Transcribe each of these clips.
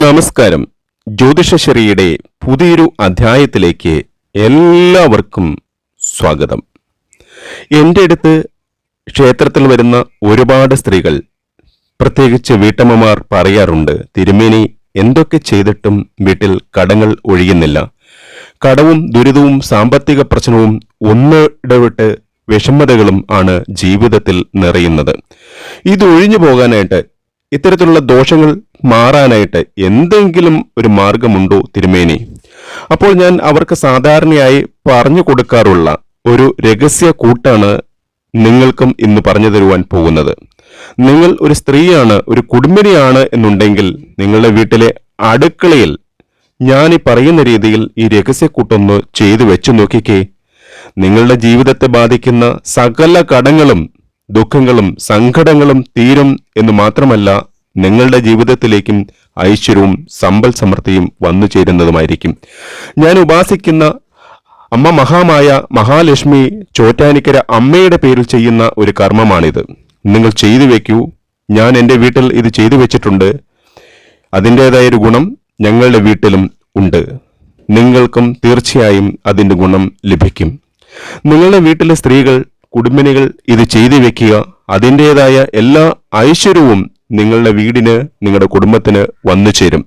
നമസ്കാരം. ജ്യോതിഷശരിയുടെ പുതിയൊരു അധ്യായത്തിലേക്ക് എല്ലാവർക്കും സ്വാഗതം. എന്റെ അടുത്ത് ക്ഷേത്രത്തിൽ വരുന്ന ഒരുപാട് സ്ത്രീകൾ പ്രത്യേകിച്ച് വീട്ടമ്മമാർ പറയാറുണ്ട് തിരുമേനി എന്തൊക്കെ ചെയ്തിട്ടും വീട്ടിൽ കടങ്ങൾ ഒഴിയുന്നില്ല. കടവും ദുരിതവും സാമ്പത്തിക പ്രശ്നവും ഒന്നിടവിട്ട് വിഷമതകളും ആണ് ജീവിതത്തിൽ നിറയുന്നത്. ഇത് ഒഴിഞ്ഞു പോകാനായിട്ട് ഇത്തരത്തിലുള്ള ദോഷങ്ങൾ മാറാനായിട്ട് എന്തെങ്കിലും ഒരു മാർഗമുണ്ടോ തിരുമേനി? അപ്പോൾ ഞാൻ അവർക്ക് സാധാരണയായി പറഞ്ഞു കൊടുക്കാറുള്ള ഒരു രഹസ്യ കൂട്ടാണ് നിങ്ങൾക്കും ഇന്ന് പറഞ്ഞു തരുവാൻ പോകുന്നത്. നിങ്ങൾ ഒരു സ്ത്രീയാണ് ഒരു കുടുംബിനിയാണ് എന്നുണ്ടെങ്കിൽ നിങ്ങളുടെ വീട്ടിലെ അടുക്കളയിൽ ഞാൻ ഈ പറയുന്ന രീതിയിൽ ഈ രഹസ്യക്കൂട്ടൊന്ന് ചെയ്തു വെച്ചു നോക്കിക്കേ. നിങ്ങളുടെ ജീവിതത്തെ ബാധിക്കുന്ന സകല കടങ്ങളും ദുഃഖങ്ങളും സങ്കടങ്ങളും തീരും എന്ന് മാത്രമല്ല നിങ്ങളുടെ ജീവിതത്തിലേക്കും ഐശ്വര്യവും സമ്പൽ സമൃദ്ധിയും വന്നു ചേരുന്നതുമായിരിക്കും. ഞാൻ ഉപാസിക്കുന്ന അമ്മ മഹാമായ മഹാലക്ഷ്മി ചോറ്റാനിക്കര അമ്മയുടെ പേരിൽ ചെയ്യുന്ന ഒരു കർമ്മമാണിത്. നിങ്ങൾ ചെയ്തു വെക്കൂ. ഞാൻ എന്റെ വീട്ടിൽ ഇത് ചെയ്തു വെച്ചിട്ടുണ്ട്. അതിന്റെതായ ഒരു ഗുണം ഞങ്ങളുടെ വീട്ടിലും ഉണ്ട്. നിങ്ങൾക്കും തീർച്ചയായും അതിന്റെ ഗുണം ലഭിക്കും. നിങ്ങളുടെ വീട്ടിലെ സ്ത്രീകൾ കുടുംബിനികൾ ഇത് ചെയ്തു വെക്കുക. അതിന്റെതായ എല്ലാ ഐശ്വര്യവും നിങ്ങളുടെ വീടിന് നിങ്ങളുടെ കുടുംബത്തിന് വന്നു ചേരും.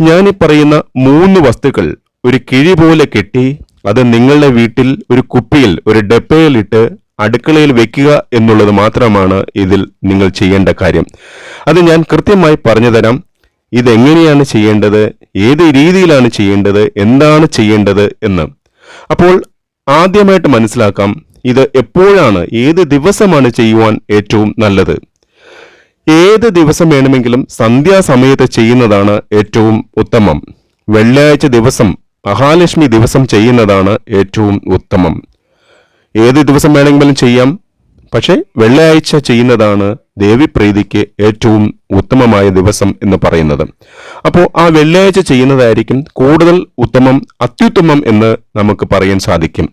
ഞാനീ പറയുന്ന മൂന്ന് വസ്തുക്കൾ ഒരു കിഴി പോലെ കെട്ടി അത് നിങ്ങളുടെ വീട്ടിൽ ഒരു കുപ്പിയിൽ ഒരു ഡപ്പയിലിട്ട് അടുക്കളയിൽ വെക്കുക എന്നുള്ളത് മാത്രമാണ് ഇതിൽ നിങ്ങൾ ചെയ്യേണ്ട കാര്യം. അത് ഞാൻ കൃത്യമായി പറഞ്ഞു തരാം. ഇതെങ്ങനെയാണ് ചെയ്യേണ്ടത്? ഏത് രീതിയിലാണ് ചെയ്യേണ്ടത്? എന്താണ് ചെയ്യേണ്ടത് എന്ന്. അപ്പോൾ ആദ്യമായിട്ട് മനസ്സിലാക്കാം ഇത് എപ്പോഴാണ് ഏത് ദിവസമാണ് ചെയ്യുവാൻ ഏറ്റവും നല്ലത്? ഏത് ദിവസം വേണമെങ്കിലും സന്ധ്യാസമയത്ത് ചെയ്യുന്നതാണ് ഏറ്റവും ഉത്തമം. വെള്ളിയാഴ്ച ദിവസം മഹാലക്ഷ്മി ദിവസം ചെയ്യുന്നതാണ് ഏറ്റവും ഉത്തമം. ഏത് ദിവസം വേണമെങ്കിലും ചെയ്യാം. പക്ഷേ വെള്ളിയാഴ്ച ചെയ്യുന്നതാണ് ദേവിപ്രീതിക്ക് ഏറ്റവും ഉത്തമമായ ദിവസം എന്ന് പറയുന്നത്. അപ്പോൾ ആ വെള്ളിയാഴ്ച ചെയ്യുന്നതായിരിക്കും കൂടുതൽ ഉത്തമം അത്യുത്തമം എന്ന് നമുക്ക് പറയാൻ സാധിക്കും.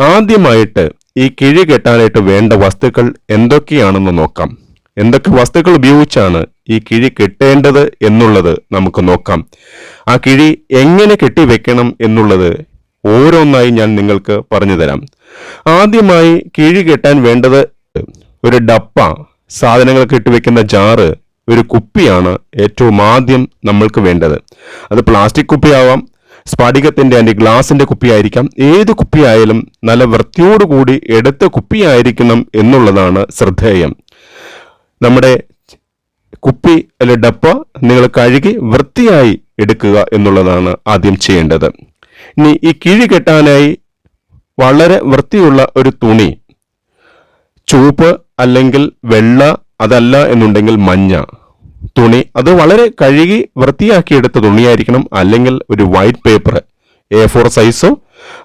ആദ്യമായിട്ട് ഈ കിഴി കെട്ടാനായിട്ട് വേണ്ട വസ്തുക്കൾ എന്തൊക്കെയാണെന്ന് നോക്കാം. എന്തൊക്കെ വസ്തുക്കൾ ഉപയോഗിച്ചാണ് ഈ കിഴി കെട്ടേണ്ടത് എന്നുള്ളത് നമുക്ക് നോക്കാം. ആ കിഴി എങ്ങനെ കെട്ടിവെക്കണം എന്നുള്ളത് ഓരോന്നായി ഞാൻ നിങ്ങൾക്ക് പറഞ്ഞു തരാം. ആദ്യമായി കിഴി കെട്ടാൻ വേണ്ടത് ഒരു ഡപ്പ സാധനങ്ങൾ കെട്ടിവെക്കുന്ന ജാറ് ഒരു കുപ്പിയാണ് ഏറ്റവും ആദ്യം നമ്മൾക്ക് വേണ്ടത്. അത് പ്ലാസ്റ്റിക് കുപ്പിയാവാം സ്ഫടികത്തിന്റെ അല്ലെങ്കിൽ ഗ്ലാസിന്റെ കുപ്പിയായിരിക്കാം. ഏത് കുപ്പിയായാലും നല്ല വൃത്തിയോടുകൂടി എടുത്ത കുപ്പിയായിരിക്കണം എന്നുള്ളതാണ് ശ്രദ്ധേയം. നമ്മുടെ കുപ്പി അല്ലെ ഡപ്പ നിങ്ങൾ കഴുകി വൃത്തിയായി എടുക്കുക എന്നുള്ളതാണ് ആദ്യം ചെയ്യേണ്ടത്. ഇനി ഈ കിഴി കെട്ടാനായി വളരെ വൃത്തിയുള്ള ഒരു തുണി ചുവപ്പ് അല്ലെങ്കിൽ വെള്ള അതല്ല എന്നുണ്ടെങ്കിൽ മഞ്ഞ തുണി അത് വളരെ കഴുകി വൃത്തിയാക്കിയെടുത്ത തുണിയായിരിക്കണം. അല്ലെങ്കിൽ ഒരു വൈറ്റ് പേപ്പർ എ ഫോർ സൈസോ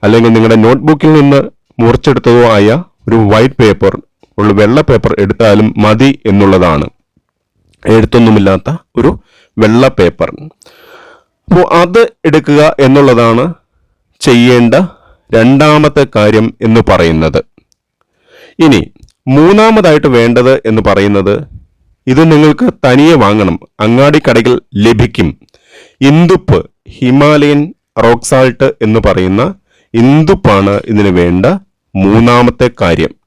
അല്ലെങ്കിൽ നിങ്ങളുടെ നോട്ട്ബുക്കിൽ നിന്ന് മുറിച്ചെടുത്തതോ ആയ ഒരു വൈറ്റ് പേപ്പർ ഉള്ള വെള്ള പേപ്പർ എടുത്താലും മതി എന്നുള്ളതാണ്. എഴുത്തൊന്നുമില്ലാത്ത ഒരു വെള്ള പേപ്പർ അപ്പോൾ അത് എടുക്കുക എന്നുള്ളതാണ് ചെയ്യേണ്ട രണ്ടാമത്തെ കാര്യം എന്ന് പറയുന്നത്. ഇനി മൂന്നാമതായിട്ട് വേണ്ടത് എന്ന് പറയുന്നത് ഇത് നിങ്ങൾക്ക് തനിയെ വാങ്ങണം. അങ്ങാടി അങ്ങാടിക്കടയിൽ ലഭിക്കും. ഇന്ദുപ്പ് ഹിമാലയൻ റോക്ക് സാൾട്ട് എന്ന് പറയുന്ന ഇന്ദുപ്പാണ് ഇതിന് വേണ്ട മൂന്നാമത്തെ കാര്യം.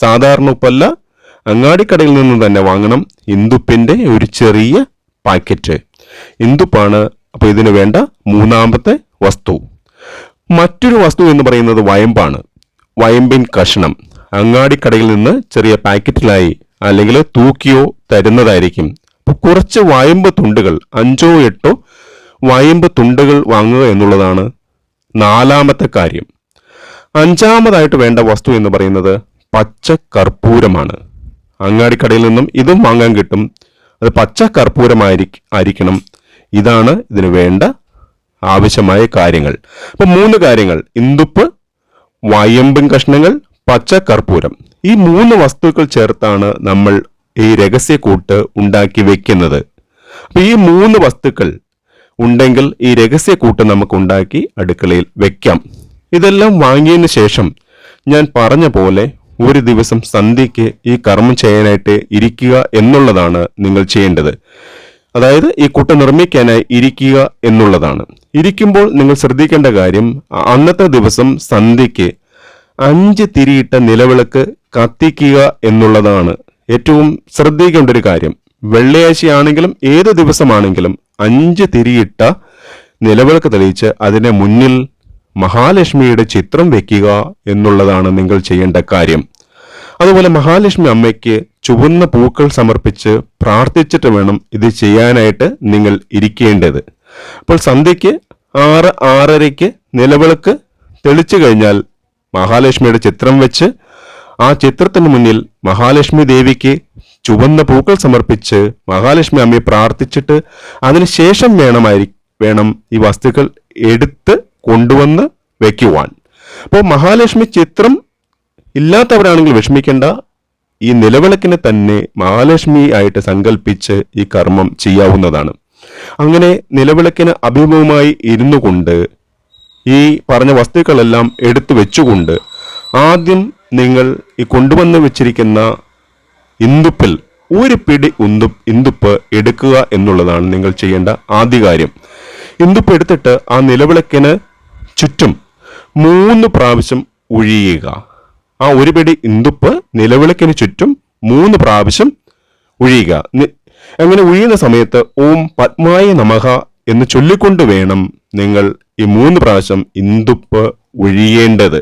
സാധാരണ ഉപ്പല്ല അങ്ങാടിക്കടയിൽ നിന്ന് തന്നെ വാങ്ങണം ഇന്ദുപ്പിന്റെ ഒരു ചെറിയ പാക്കറ്റ്. ഇന്ദുപ്പാണ് അപ്പോൾ ഇതിന് വേണ്ട മൂന്നാമത്തെ വസ്തു. മറ്റൊരു വസ്തു എന്ന് പറയുന്നത് വയമ്പാണ്. വയമ്പിൻ കഷണം. അങ്ങാടിക്കടയിൽ നിന്ന് ചെറിയ പാക്കറ്റിലായി അല്ലെങ്കിൽ തൂക്കിയോ തരുന്നതായിരിക്കും. അപ്പോൾ കുറച്ച് വയമ്പ് തുണ്ടുകൾ അഞ്ചോ എട്ടോ വയമ്പ് തുണ്ടുകൾ വാങ്ങുക എന്നുള്ളതാണ് നാലാമത്തെ കാര്യം. അഞ്ചാമതായിട്ട് വേണ്ട വസ്തു എന്ന് പറയുന്നത് പച്ച കർപ്പൂരമാണ് അങ്ങാടിക്കടയിൽ നിന്നും ഇതും വാങ്ങാൻ കിട്ടും. അത് പച്ച കർപ്പൂരമായിരിക്കണം ആയിരിക്കണം. ഇതാണ് ഇതിന് വേണ്ട ആവശ്യമായ കാര്യങ്ങൾ. അപ്പൊ മൂന്ന് കാര്യങ്ങൾ. ഇന്ദുപ്പ് വയമ്പൻ കഷ്ണങ്ങൾ പച്ച കർപ്പൂരം ഈ മൂന്ന് വസ്തുക്കൾ ചേർത്താണ് നമ്മൾ ഈ രഹസ്യക്കൂട്ട് ഉണ്ടാക്കി വെക്കുന്നത്. അപ്പൊ ഈ മൂന്ന് വസ്തുക്കൾ ഉണ്ടെങ്കിൽ ഈ രഹസ്യക്കൂട്ട് നമുക്ക് ഉണ്ടാക്കി അടുക്കളയിൽ വെക്കാം. ഇതെല്ലാം വാങ്ങിയതിന് ശേഷം ഞാൻ പറഞ്ഞ പോലെ ഒരു ദിവസം സന്ധ്യയ്ക്ക് ഈ കർമ്മം ചെയ്യാനായിട്ട് ഇരിക്കുക എന്നുള്ളതാണ് നിങ്ങൾ ചെയ്യേണ്ടത്. അതായത് ഈ കുട്ട നിർമ്മിക്കാനായി ഇരിക്കുക എന്നുള്ളതാണ്. ഇരിക്കുമ്പോൾ നിങ്ങൾ ശ്രദ്ധിക്കേണ്ട കാര്യം അന്നത്തെ ദിവസം സന്ധ്യയ്ക്ക് അഞ്ച് തിരിയിട്ട നിലവിളക്ക് കത്തിക്കുക എന്നുള്ളതാണ്. ഏറ്റവും ശ്രദ്ധിക്കേണ്ട ഒരു കാര്യം. വെള്ളിയാഴ്ചയാണെങ്കിലും ഏത് ദിവസമാണെങ്കിലും അഞ്ച് തിരിയിട്ട നിലവിളക്ക് തെളിയിച്ച് അതിനെ മുന്നിൽ മഹാലക്ഷ്മിയുടെ ചിത്രം വെക്കുക എന്നുള്ളതാണ് നിങ്ങൾ ചെയ്യേണ്ട കാര്യം. അതുപോലെ മഹാലക്ഷ്മി അമ്മയ്ക്ക് ചുവന്ന പൂക്കൾ സമർപ്പിച്ച് പ്രാർത്ഥിച്ചിട്ട് വേണം ഇത് ചെയ്യാനായിട്ട് നിങ്ങൾ ഇരിക്കേണ്ടത്. അപ്പോൾ സന്ധ്യയ്ക്ക് ആറ് ആറരയ്ക്ക് നിലവിളക്ക് തെളിച്ചു കഴിഞ്ഞാൽ മഹാലക്ഷ്മിയുടെ ചിത്രം വെച്ച് ആ ചിത്രത്തിന് മുന്നിൽ മഹാലക്ഷ്മി ദേവിക്ക് ചുവന്ന പൂക്കൾ സമർപ്പിച്ച് മഹാലക്ഷ്മി അമ്മയെ പ്രാർത്ഥിച്ചിട്ട് അതിനുശേഷം വേണമായി വേണം ഈ വസ്തുക്കൾ എടുത്ത് കൊണ്ടുവന്ന് വെക്കുവാൻ. അപ്പോൾ മഹാലക്ഷ്മി ചിത്രം ഇല്ലാത്തവരാണെങ്കിൽ വിഷമിക്കേണ്ട. ഈ നിലവിളക്കിനെ തന്നെ മഹാലക്ഷ്മി ആയിട്ട് സങ്കല്പിച്ച് ഈ കർമ്മം ചെയ്യാവുന്നതാണ്. അങ്ങനെ നിലവിളക്കിന് അഭിമുഖമായി ഇരുന്നു കൊണ്ട് ഈ പറഞ്ഞ വസ്തുക്കളെല്ലാം എടുത്തു വെച്ചുകൊണ്ട് ആദ്യം നിങ്ങൾ ഈ കൊണ്ടുവന്ന് വെച്ചിരിക്കുന്ന ഇന്ദുപ്പിൽ ഒരു പിടി ഉന്തു ഇന്ദുപ്പ് എടുക്കുക എന്നുള്ളതാണ് നിങ്ങൾ ചെയ്യേണ്ട ആദ്യ കാര്യം. ഇന്ദുപ്പ് എടുത്തിട്ട് ആ നിലവിളക്കിന് ചുറ്റും മൂന്ന് പ്രാവശ്യം ഒഴിയുക ആ ഒരു പിടി ഇന്ദുപ്പ് നിലവിളക്കിന് ചുറ്റും മൂന്ന് പ്രാവശ്യം ഒഴിയുക അങ്ങനെ ഒഴിയുന്ന സമയത്ത് ഓം പത്മായ നമഹ എന്ന് ചൊല്ലിക്കൊണ്ട് വേണം നിങ്ങൾ ഈ മൂന്ന് പ്രാവശ്യം ഇന്ദുപ്പ് ഒഴിയേണ്ടത്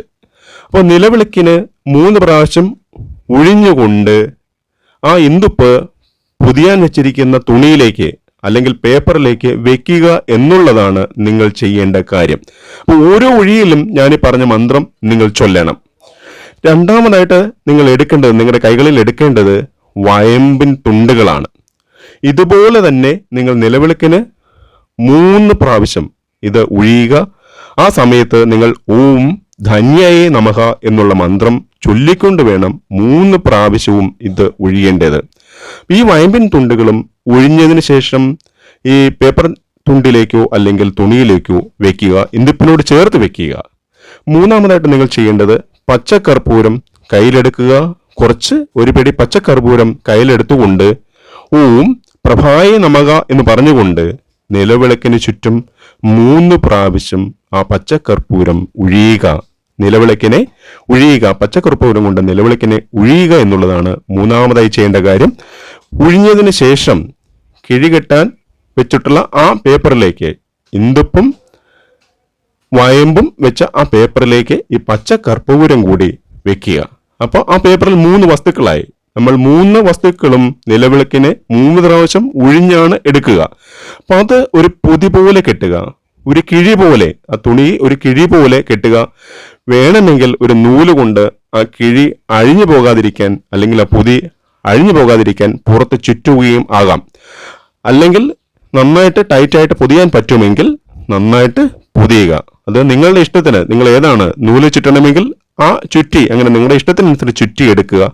അപ്പോൾ നിലവിളക്കിന് മൂന്ന് പ്രാവശ്യം ഒഴിഞ്ഞുകൊണ്ട് ആ ഇന്ദുപ്പ് പുതിയാൻ വെച്ചിരിക്കുന്ന തുണിയിലേക്ക് അല്ലെങ്കിൽ പേപ്പറിലേക്ക് വെക്കുക എന്നുള്ളതാണ് നിങ്ങൾ ചെയ്യേണ്ട കാര്യം. അപ്പോൾ ഓരോ ഒഴിയിലും ഞാൻ ഈ പറഞ്ഞ മന്ത്രം നിങ്ങൾ ചൊല്ലണം. രണ്ടാമതായിട്ട് നിങ്ങൾ എടുക്കേണ്ടത് നിങ്ങളുടെ കൈകളിൽ എടുക്കേണ്ടത് വയമ്പിൻ തുണ്ടുകളാണ്. ഇതുപോലെ തന്നെ നിങ്ങൾ നിലവിളക്കിന് മൂന്ന് പ്രാവശ്യം ഇത് ഒഴിയുക ആ സമയത്ത് നിങ്ങൾ ഓം ധന്യയെ നമഹ എന്നുള്ള മന്ത്രം ചൊല്ലിക്കൊണ്ട് വേണം മൂന്ന് പ്രാവശ്യവും ഇത് ഒഴിയേണ്ടത് ഈ വയമ്പിൻ തുണ്ടുകളും ഒഴിഞ്ഞതിന് ശേഷം ഈ പേപ്പർ തുണ്ടിലേക്കോ അല്ലെങ്കിൽ തുണിയിലേക്കോ വെക്കുക ഇന്ദിപ്പിനോട് ചേർത്ത് വെക്കുക. മൂന്നാമതായിട്ട് നിങ്ങൾ ചെയ്യേണ്ടത് പച്ചക്കർപ്പൂരം കയ്യിലെടുക്കുക. കുറച്ച് ഒരു പിടി പച്ചക്കർപ്പൂരം കയ്യിലെടുത്തുകൊണ്ട് ഓം പ്രഭായ നമക എന്ന് പറഞ്ഞുകൊണ്ട് നിലവിളക്കിന് ചുറ്റും മൂന്ന് പ്രാവശ്യം ആ പച്ചക്കർപ്പൂരം ഒഴിയുക നിലവിളക്കിനെ ഉഴിയുക. പച്ചക്കർപ്പൂരം കൊണ്ട് നിലവിളക്കിനെ ഉഴിയുക എന്നുള്ളതാണ് മൂന്നാമതായി ചെയ്യേണ്ട കാര്യം. ഉഴിഞ്ഞതിന് ശേഷം കിഴികെട്ടാൻ വെച്ചിട്ടുള്ള ആ പേപ്പറിലേക്ക് ഇന്ദുപ്പും വയമ്പും വെച്ച ആ പേപ്പറിലേക്ക് ഈ പച്ച കർപ്പൂരം കൂടി വെക്കുക. അപ്പോൾ ആ പേപ്പറിൽ മൂന്ന് വസ്തുക്കളായി. നമ്മൾ മൂന്ന് വസ്തുക്കളും നിലവിളക്കിനെ മൂന്ന് പ്രാവശ്യം ഒഴിഞ്ഞാണ് എടുക്കുക. അപ്പോൾ അത് ഒരു പൊതി പോലെ കെട്ടുക. ഒരു കിഴി പോലെ ആ തുണി ഒരു കിഴി പോലെ കെട്ടുക. വേണമെങ്കിൽ ഒരു നൂൽ കൊണ്ട് ആ കിഴി അഴിഞ്ഞു പോകാതിരിക്കാൻ അല്ലെങ്കിൽ ആ പൊതി അഴിഞ്ഞു പോകാതിരിക്കാൻ പുറത്ത് ചുറ്റുകയും ആകാം. അല്ലെങ്കിൽ നന്നായിട്ട് ടൈറ്റായിട്ട് പൊതിയാൻ പറ്റുമെങ്കിൽ നന്നായിട്ട് പൊതിയുക. അത് നിങ്ങളുടെ ഇഷ്ടത്തിന്. നിങ്ങൾ ഏതാണ് നൂൽ ചുറ്റണമെങ്കിൽ ആ ചുറ്റി അങ്ങനെ നിങ്ങളുടെ ഇഷ്ടത്തിനനുസരിച്ച് ചുറ്റി എടുക്കുക.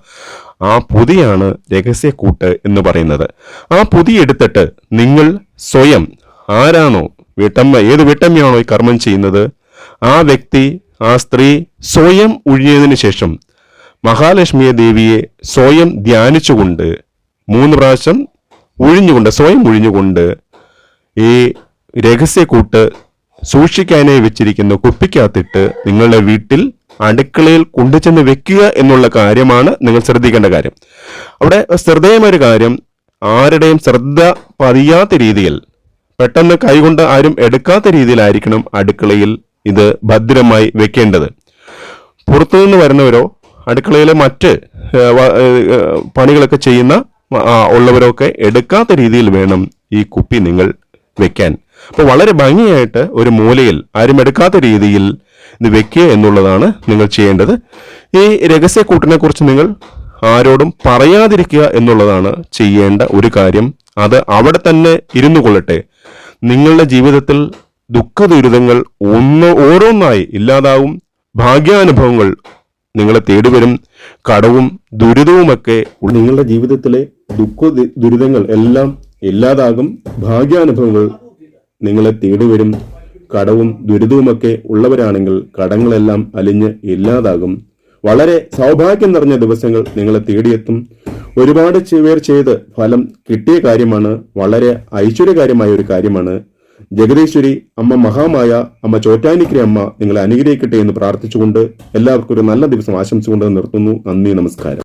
ആ പൊതിയാണ് രഹസ്യക്കൂട്ട് എന്ന് പറയുന്നത്. ആ പൊതി എടുത്തിട്ട് നിങ്ങൾ സ്വയം ആരാണോ വീട്ടമ്മ ഏത് വീട്ടമ്മയാണോ ഈ കർമ്മം ചെയ്യുന്നത് ആ വ്യക്തി ആ സ്ത്രീ സ്വയം ഉഴിഞ്ഞതിന് ശേഷം മഹാലക്ഷ്മിയെ ദേവിയെ സ്വയം ധ്യാനിച്ചുകൊണ്ട് മൂന്ന് പ്രാവശ്യം ഉഴിഞ്ഞുകൊണ്ട് സ്വയം ഒഴിഞ്ഞുകൊണ്ട് ഈ രഹസ്യക്കൂട്ട് സൂക്ഷിക്കാനായി വെച്ചിരിക്കുന്ന കുപ്പിക്കകത്തിട്ട് നിങ്ങളുടെ വീട്ടിൽ അടുക്കളയിൽ കൊണ്ടുചെന്ന് വെക്കുക എന്നുള്ള കാര്യമാണ് നിങ്ങൾ ശ്രദ്ധിക്കേണ്ട കാര്യം. അവിടെ ശ്രദ്ധേയമായൊരു കാര്യം ആരുടെയും ശ്രദ്ധ പതിയാത്ത രീതിയിൽ പെട്ടെന്ന് കൈകൊണ്ട് ആരും എടുക്കാത്ത രീതിയിലായിരിക്കണം അടുക്കളയിൽ ഇത് ഭദ്രമായി വെക്കേണ്ടത്. പുറത്തുനിന്ന് വരുന്നവരോ അടുക്കളയിലെ മറ്റ് പണികളൊക്കെ ചെയ്യുന്ന ഉള്ളവരൊക്കെ എടുക്കാത്ത രീതിയിൽ വേണം ഈ കുപ്പി നിങ്ങൾ വെക്കാൻ. അപ്പോൾ വളരെ ഭംഗിയായിട്ട് ഒരു മൂലയിൽ ആരും എടുക്കാത്ത രീതിയിൽ ഇത് വെക്കുക എന്നുള്ളതാണ് നിങ്ങൾ ചെയ്യേണ്ടത്. ഈ രഹസ്യക്കൂട്ടിനെ കുറിച്ച് നിങ്ങൾ ആരോടും പറയാതിരിക്കുക എന്നുള്ളതാണ് ചെയ്യേണ്ട ഒരു കാര്യം. അത് അവിടെ തന്നെ ഇരുന്നു കൊള്ളട്ടെ. നിങ്ങളുടെ ജീവിതത്തിൽ ദുഃഖ ദുരിതങ്ങൾ ഒന്ന് ഓരോന്നായി ഇല്ലാതാവും. ഭാഗ്യാനുഭവങ്ങൾ നിങ്ങളെ തേടിവരും. കടവും ദുരിതവുമൊക്കെ നിങ്ങളുടെ ജീവിതത്തിലെ ദുഃഖ ദുരിതങ്ങൾ എല്ലാം ഇല്ലാതാകും. ഭാഗ്യാനുഭവങ്ങൾ നിങ്ങളെ തേടിവരും. കടവും ദുരിതവുമൊക്കെ ഉള്ളവരാണെങ്കിൽ കടങ്ങളെല്ലാം അലിഞ്ഞ് ഇല്ലാതാകും. വളരെ സൗഭാഗ്യം നിറഞ്ഞ ദിവസങ്ങൾ നിങ്ങളെ തേടിയെത്തും. ഒരുപാട് പേർ ചെയ്ത് ഫലം കിട്ടിയ കാര്യമാണ് വളരെ ഐശ്വര്യകാര്യമായ ഒരു കാര്യമാണ്. ജഗദീശ്വരി അമ്മ മഹാമായ അമ്മ ചോറ്റാനിക്കരി അമ്മ നിങ്ങളെ അനുഗ്രഹിക്കട്ടെ എന്ന് പ്രാർത്ഥിച്ചുകൊണ്ട് എല്ലാവർക്കും ഒരു നല്ല ദിവസം ആശംസിച്ചുകൊണ്ട് നിർത്തുന്നു. നന്ദി നമസ്കാരം.